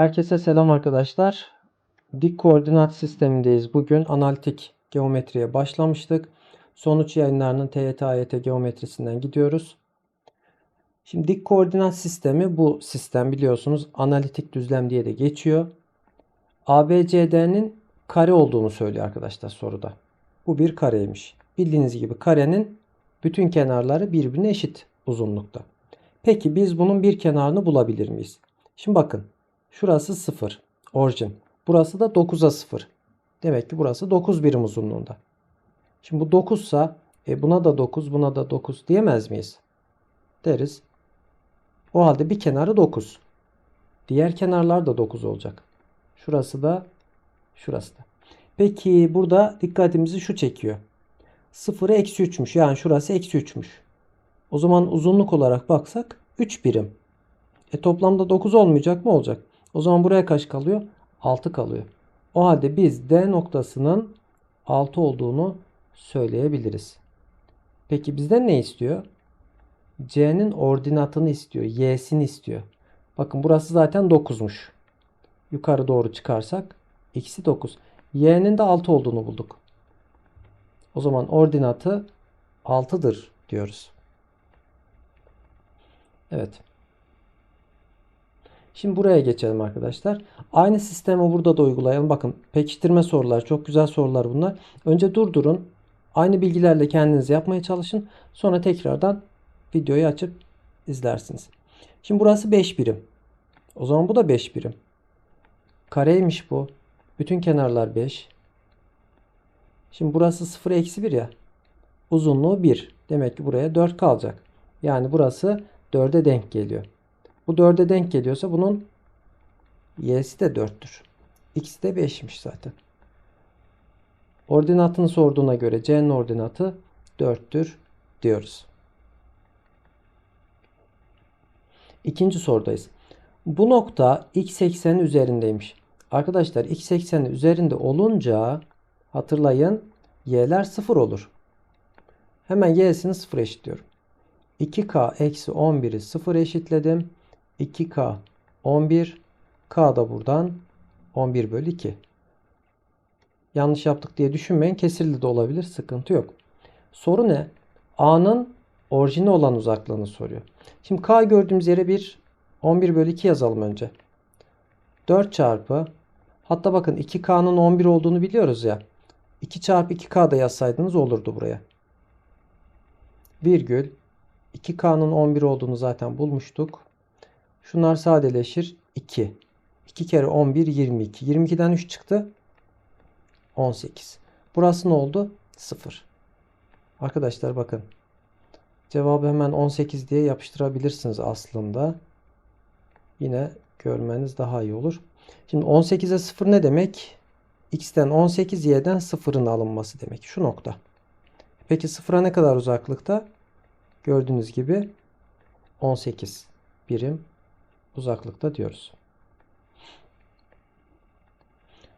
Herkese selam arkadaşlar. Dik koordinat sistemindeyiz. Bugün analitik geometriye başlamıştık. Sonuç yayınlarının TYT AYT geometrisinden gidiyoruz. Şimdi dik koordinat sistemi bu sistem biliyorsunuz analitik düzlem diye de geçiyor. ABCD'nin kare olduğunu söylüyor arkadaşlar soruda. Bu bir kareymiş. Bildiğiniz gibi karenin bütün kenarları birbirine eşit uzunlukta. Peki biz bunun bir kenarını bulabilir miyiz? Şimdi bakın. Şurası 0. Orijin. Burası da 9'a 0. Demek ki burası 9 birim uzunluğunda. Şimdi bu 9 sa e buna da 9 buna da 9 diyemez miyiz? Deriz. O halde bir kenarı 9. Diğer kenarlar da 9 olacak. Şurası da şurası da. Peki burada dikkatimizi şu çekiyor. 0'ı eksi 3'müş. Yani şurası eksi 3'müş. O zaman uzunluk olarak baksak 3 birim. E toplamda 9 olmayacak mı? Olacak. O zaman buraya kaç kalıyor? 6 kalıyor. O halde biz D noktasının 6 olduğunu söyleyebiliriz. Peki bizden ne istiyor? C'nin ordinatını istiyor. Y'sini istiyor. Bakın burası zaten 9'muş. Yukarı doğru çıkarsak x'i 9. Y'nin de 6 olduğunu bulduk. O zaman ordinatı 6'dır diyoruz. Evet. Şimdi buraya geçelim arkadaşlar. Aynı sistemi burada da uygulayalım. Bakın pekiştirme sorular. Çok güzel sorular bunlar. Önce durdurun. Aynı bilgilerle kendiniz yapmaya çalışın. Sonra tekrardan videoyu açıp izlersiniz. Şimdi burası 5 birim. O zaman bu da 5 birim. Kareymiş bu. Bütün kenarlar 5. Şimdi burası 0 eksi 1 ya. Uzunluğu 1. Demek ki buraya 4 kalacak. Yani burası 4'e denk geliyor. Bu 4'e denk geliyorsa bunun y'si de 4'tür. X'i de 5'miş zaten. Ordinatını sorduğuna göre c'nin ordinatı 4'tür diyoruz. İkinci sorudayız. Bu nokta x eksenin üzerindeymiş. Arkadaşlar x eksenin üzerinde olunca hatırlayın y'ler 0 olur. Hemen y'sini 0 eşitliyorum. 2k eksi 11'i 0 eşitledim. 2k 11 k da buradan 11 bölü 2. Yanlış yaptık diye düşünmeyin. Kesirli de olabilir. Sıkıntı yok. Soru ne? A'nın orijini olan uzaklığını soruyor. Şimdi k gördüğümüz yere bir 11 bölü 2 yazalım önce. 4 çarpı hatta bakın 2k'nın 11 olduğunu biliyoruz ya. 2 çarpı 2k da yazsaydınız olurdu buraya. Virgül 2k'nın 11 olduğunu zaten bulmuştuk. Şunlar sadeleşir. 2. 2 kere 11 22. 22'den 3 çıktı. 18. Burası ne oldu? 0. Arkadaşlar bakın. Cevabı hemen 18 diye yapıştırabilirsiniz aslında. Yine görmeniz daha iyi olur. Şimdi 18'e 0 ne demek? X'ten 18, Y'den 0'ın alınması demek. Şu nokta. Peki 0'a ne kadar uzaklıkta? Gördüğünüz gibi 18 birim uzaklıkta diyoruz.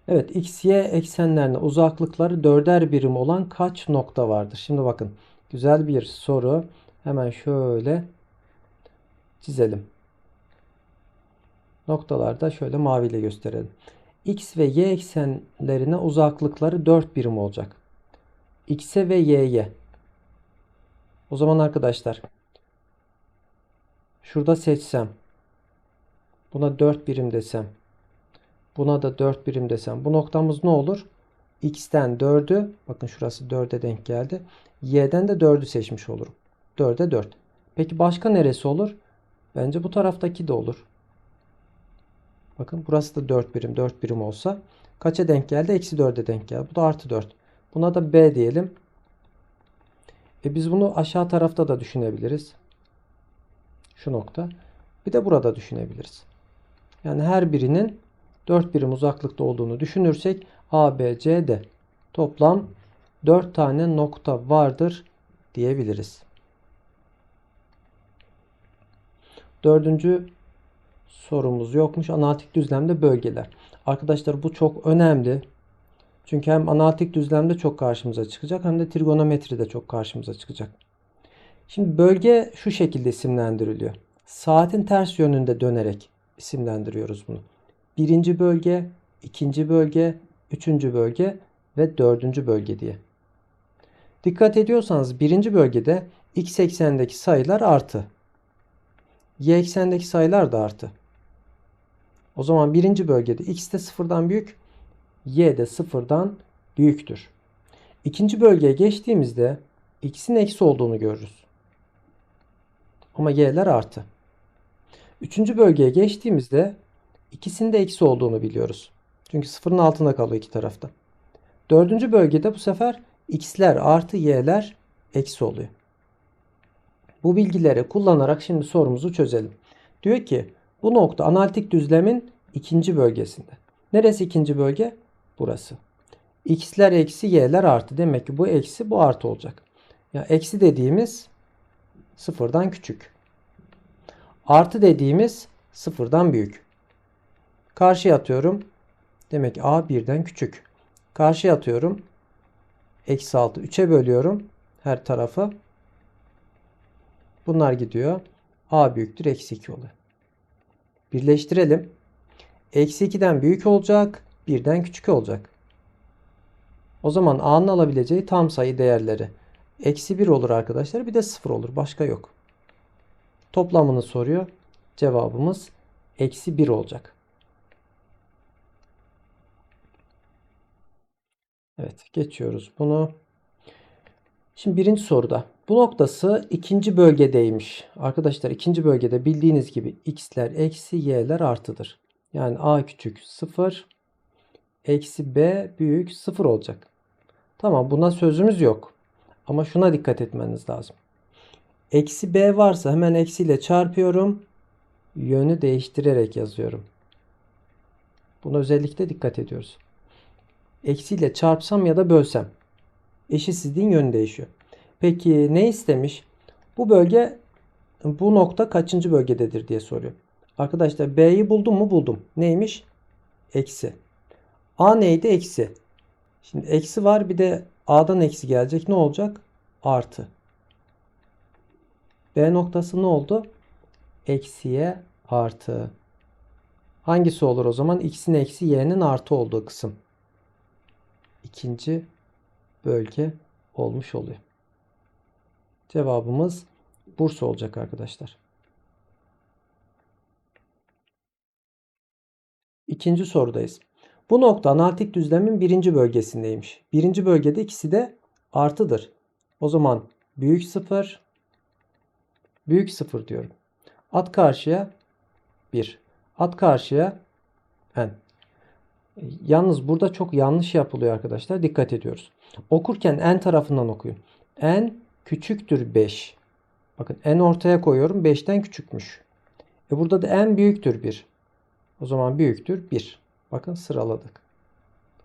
Evet x, y eksenlerine uzaklıkları dörder birim olan kaç nokta vardır? Şimdi bakın güzel bir soru. Hemen şöyle çizelim. Noktalarda şöyle maviyle gösterelim. X ve y eksenlerine uzaklıkları 4 birim olacak. X'e ve y'ye. O zaman arkadaşlar şurada seçsem Buna 4 birim desem. Buna da 4 birim desem. Bu noktamız ne olur? X'ten 4'ü bakın şurası 4'e denk geldi. Y'den de 4'ü seçmiş olurum. 4'e 4. Peki başka neresi olur? Bence bu taraftaki de olur. Bakın burası da 4 birim 4 birim olsa kaça denk geldi? Eksi 4'e denk geldi. Bu da artı 4. Buna da B diyelim. E biz bunu aşağı tarafta da düşünebiliriz. Şu nokta. Bir de burada düşünebiliriz. Yani her birinin 4 birim uzaklıkta olduğunu düşünürsek A, B, C, D toplam 4 tane nokta vardır diyebiliriz. Dördüncü sorumuz yokmuş. Analitik düzlemde bölgeler. Arkadaşlar bu çok önemli. Çünkü hem analitik düzlemde çok karşımıza çıkacak hem de trigonometride çok karşımıza çıkacak. Şimdi bölge şu şekilde isimlendiriliyor. Saatin ters yönünde dönerek isimlendiriyoruz bunu. birinci bölge, ikinci bölge, üçüncü bölge ve dördüncü bölge diye. Dikkat ediyorsanız birinci bölgede x eksendeki sayılar artı. Y eksendeki sayılar da artı. O zaman birinci bölgede x de sıfırdan büyük, y de sıfırdan büyüktür. İkinci bölgeye geçtiğimizde x'in eksi olduğunu görürüz. Ama y'ler artı. Üçüncü bölgeye geçtiğimizde ikisinde eksi olduğunu biliyoruz. Çünkü sıfırın altında kalıyor iki tarafta. Dördüncü bölgede bu sefer x'ler artı y'ler eksi oluyor. Bu bilgileri kullanarak şimdi sorumuzu çözelim. Diyor ki bu nokta analitik düzlemin ikinci bölgesinde. Neresi ikinci bölge? Burası. x'ler eksi y'ler artı. Demek ki bu eksi bu artı olacak. Ya eksi dediğimiz sıfırdan küçük. Artı dediğimiz sıfırdan büyük. Karşıya atıyorum. Demek a birden küçük. Karşıya atıyorum. Eksi 6. 3'e bölüyorum. Her tarafı. Bunlar gidiyor. a büyüktür. Eksi 2 oluyor. Birleştirelim. Eksi 2'den büyük olacak. Birden küçük olacak. O zaman a'nın alabileceği tam sayı değerleri. Eksi 1 olur arkadaşlar. Bir de 0 olur. Başka yok. Toplamını soruyor. Cevabımız eksi 1 olacak. Evet geçiyoruz bunu. Şimdi birinci soruda. Bu noktası ikinci bölgedeymiş. Arkadaşlar ikinci bölgede bildiğiniz gibi x'ler eksi y'ler artıdır. Yani a küçük 0 eksi b büyük 0 olacak. Tamam buna sözümüz yok. Ama şuna dikkat etmeniz lazım. Eksi b varsa hemen eksiyle çarpıyorum. Yönü değiştirerek yazıyorum. Buna özellikle dikkat ediyoruz. Eksiyle çarpsam ya da bölsem. Eşitsizliğin yönü değişiyor. Peki ne istemiş? Bu bölge bu nokta kaçıncı bölgededir diye soruyor. Arkadaşlar B'yi buldum mu? Buldum. Neymiş? Eksi. A neydi? Eksi. Şimdi eksi var bir de A'dan eksi gelecek. Ne olacak? Artı. B noktası ne oldu? Eksiye artı. Hangisi olur o zaman? X'in eksi y'nin artı olduğu kısım. İkinci bölge olmuş oluyor. Cevabımız Bursa olacak arkadaşlar. İkinci sorudayız. Bu nokta analitik düzlemin birinci bölgesindeymiş. Birinci bölgede ikisi de artıdır. O zaman büyük sıfır, büyük sıfır diyorum. At karşıya 1. At karşıya n. Yalnız burada çok yanlış yapılıyor arkadaşlar. Dikkat ediyoruz. Okurken n tarafından okuyun. n küçüktür 5. Bakın n ortaya koyuyorum. 5'ten küçükmüş. E burada da n büyüktür 1. O zaman büyüktür 1. Bakın sıraladık.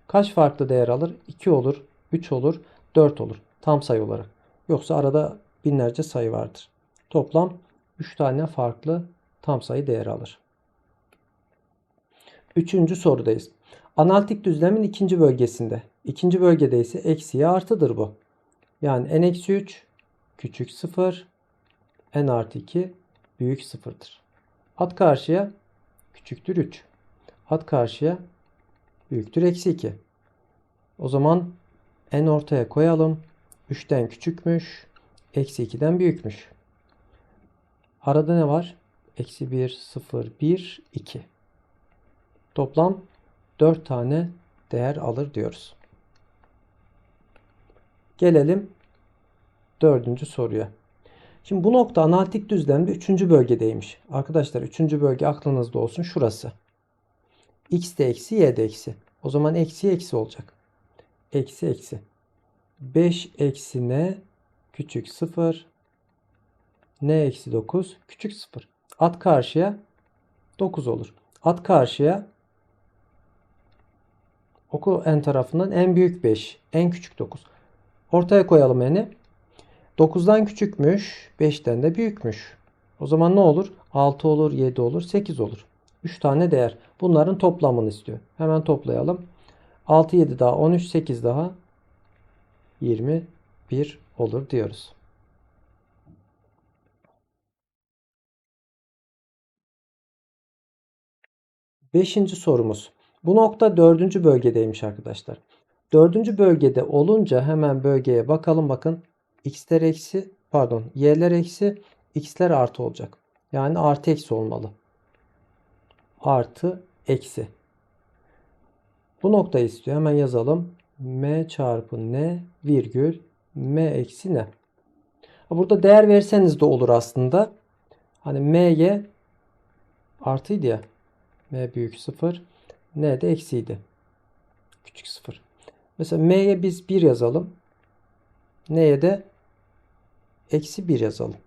Kaç farklı değer alır? 2 olur, 3 olur, 4 olur. Tam sayı olarak. Yoksa arada binlerce sayı vardır. Toplam 3 tane farklı tam sayı değeri alır. Üçüncü sorudayız. Analitik düzlemin ikinci bölgesinde. İkinci bölgede ise eksiye artıdır bu. Yani n eksi 3 küçük 0 n artı 2 büyük 0'dır. At karşıya küçüktür 3. At karşıya büyüktür eksi 2. O zaman n ortaya koyalım. 3'ten küçükmüş. Eksi 2'den büyükmüş. Arada ne var? Eksi 1, 0, 1, 2. Toplam 4 tane değer alır diyoruz. Gelelim dördüncü soruya. Şimdi bu nokta analitik düzlemde üçüncü bölgedeymiş. Arkadaşlar üçüncü bölge aklınızda olsun şurası. X de eksi y de eksi. O zaman eksi eksi olacak. Eksi eksi. 5 eksi n küçük 0 n eksi 9 küçük 0. At karşıya 9 olur. At karşıya oku n tarafından en büyük 5, en küçük 9. Ortaya koyalım n'i. 9'dan küçükmüş, 5'ten de büyükmüş. O zaman ne olur? 6 olur, 7 olur, 8 olur. 3 tane değer. Bunların toplamını istiyor. Hemen toplayalım. 6, 7 daha 13, 8 daha 21 olur diyoruz. Beşinci sorumuz. Bu nokta dördüncü bölgedeymiş arkadaşlar. Dördüncü bölgede olunca hemen bölgeye bakalım bakın. X'ler eksi pardon y'ler eksi x'ler artı olacak. Yani artı eksi olmalı. Artı eksi. Bu noktayı istiyor. Hemen yazalım. M çarpı N virgül M eksi N. Burada değer verseniz de olur aslında. Hani M'ye artıydı ya. M büyük 0. N de eksiydi. Küçük 0. Mesela M'ye biz 1 yazalım. N'ye de eksi 1 yazalım.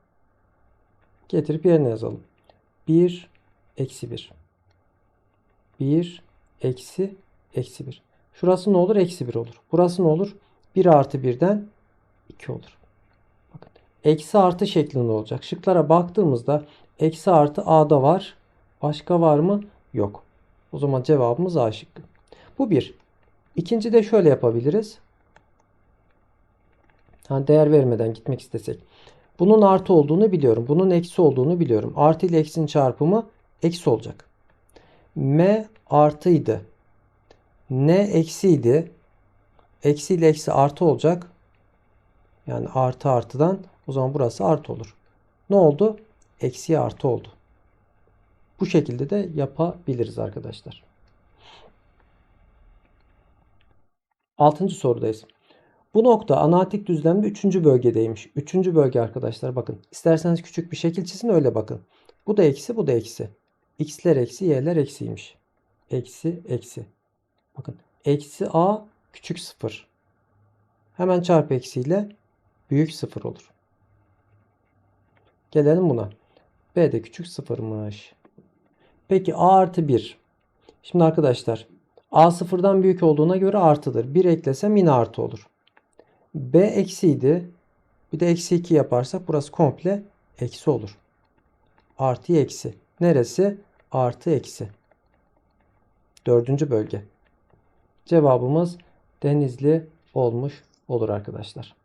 Getirip yerine yazalım. 1 eksi 1. 1 eksi eksi 1. Şurası ne olur? Eksi 1 olur. Burası ne olur? 1 artı 1'den 2 olur. Bakın. Eksi artı şeklinde olacak. Şıklara baktığımızda eksi artı A'da var. Başka var mı? Yok. O zaman cevabımız A şıkkı. Bu bir. İkinci de şöyle yapabiliriz. Ha, değer vermeden gitmek istesek. Bunun artı olduğunu biliyorum. Bunun eksi olduğunu biliyorum. Artı ile eksinin çarpımı eksi olacak. M artıydı. N eksiydi. Eksi ile eksi artı olacak. Yani artı artıdan o zaman burası artı olur. Ne oldu? Eksi artı oldu. Bu şekilde de yapabiliriz arkadaşlar. Altıncı sorudayız. Bu nokta analitik düzlemde üçüncü bölgedeymiş. Üçüncü bölge arkadaşlar bakın. İsterseniz küçük bir şekil çizin öyle bakın. Bu da eksi bu da eksi. X'ler eksi y'ler eksiymiş. Eksi eksi. Bakın eksi a küçük sıfır. Hemen çarpı eksiyle büyük sıfır olur. Gelelim buna. B de küçük sıfırmış. Peki a artı 1. Şimdi arkadaşlar a sıfırdan büyük olduğuna göre artıdır. 1 eklesem yine artı olur. B eksiydi. Bir de eksi 2 yaparsak burası komple eksi olur. Artı eksi. Neresi? Artı eksi. Dördüncü bölge. Cevabımız Denizli olmuş olur arkadaşlar.